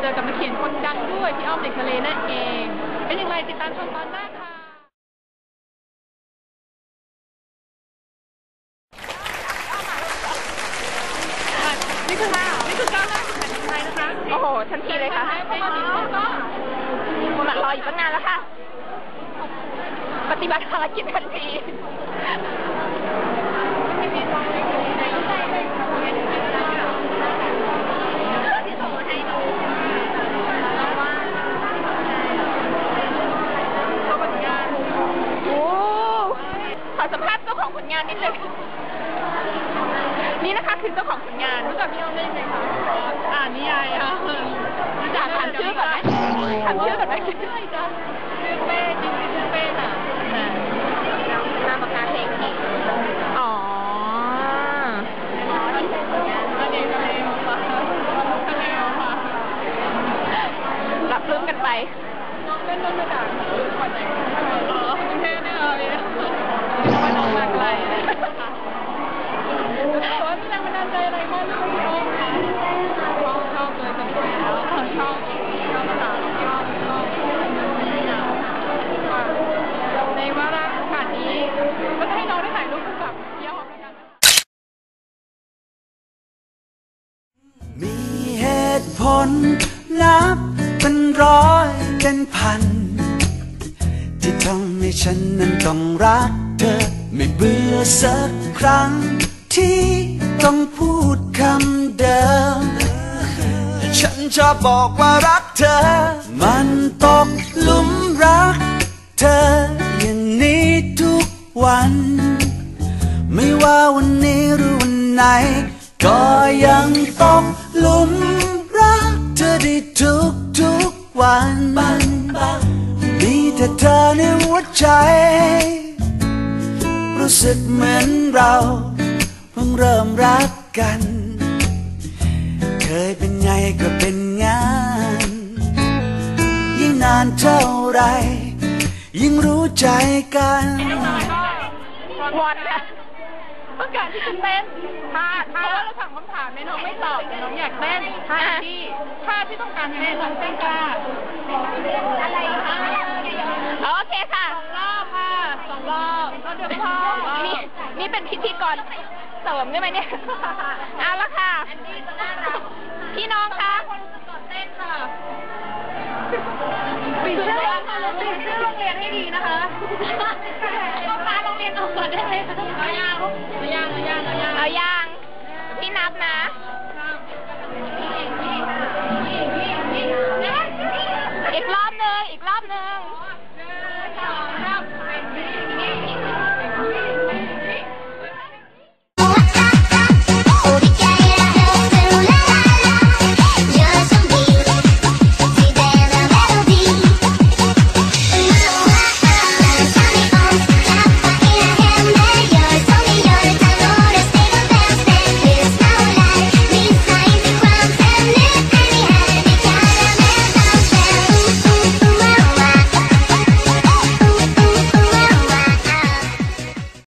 เจอกับนักเขียนคนดังด้วยพี่อ้อมเด็กทะเลนั่นเอง เป็นอย่างไรติดตามชมตอนหน้าค่ะนี่คือนี่คือก้าวหน้าของแผ่นดินไทยนะคะ โอ้โหทันทีเลยค่ะเพราะว่านี่ก็หมันรออยู่ตั้งนานแล้วค่ะ ปฏิบัติภารกิจทันที นนิดนึงนี่นะคะคือเจ้าของผลงานรู้จักพี่อ้อมได้ยังไงคะอ่านนิยายค่ะรู้จักถามชื่อก่อนไหมถามชื่อก่อนไหมใช่จ้ะชื่อเป้จริงๆชื่อเป้ค่ะนามปากกาเพลงอีกอ๋ออันนี้ก็เลยค่ะทะเลค่ะรับรู้กันไปน้องเล่นเรื่องมาจากขอนแก่ มีเหตุผลนับเป็นร้อยเป็นพัน ที่ทำให้ฉันนั้นต้องรักเธอ ไม่เบื่อสักครั้ง ที่ต้องพูดคำเดิม ฉันจะบอกว่ารักเธอ มันตก ก็ยังต้องหลุมรักเธอได้ทุกทุกวันมีแต่เธอในหัวใจ รู้สึกเหมือนเราเพิ่งเริ่มรักกัน เคยเป็นไงก็เป็นงาน ยิ่งนานเท่าไร ยิ่งรู้ใจกันวอนนะ ต้องการที่จะเต้นท่าท่าราะว่าเราถามคำถามเนี่น้องไม่ตอบแต่น้องอยากเต้นท่าที่ท่าที่ต้องการให้น้องเต้นกล้าอะไรคะโอเคค่ะสองรอบค่ะสองรอบก็เดี๋ยวพอนี่นี่เป็นพิธีกรเสริมได้ไหมเนี่ยเอาละค่ะพี่น้องคะเต้นค่ะปิดชื่อปิดชื่อโรงเรียนให้ดีนะคะ เรียนออกก่อนได้ไหมเอายางเอาย่างเอาย่างเอาย่างพี่นับนะ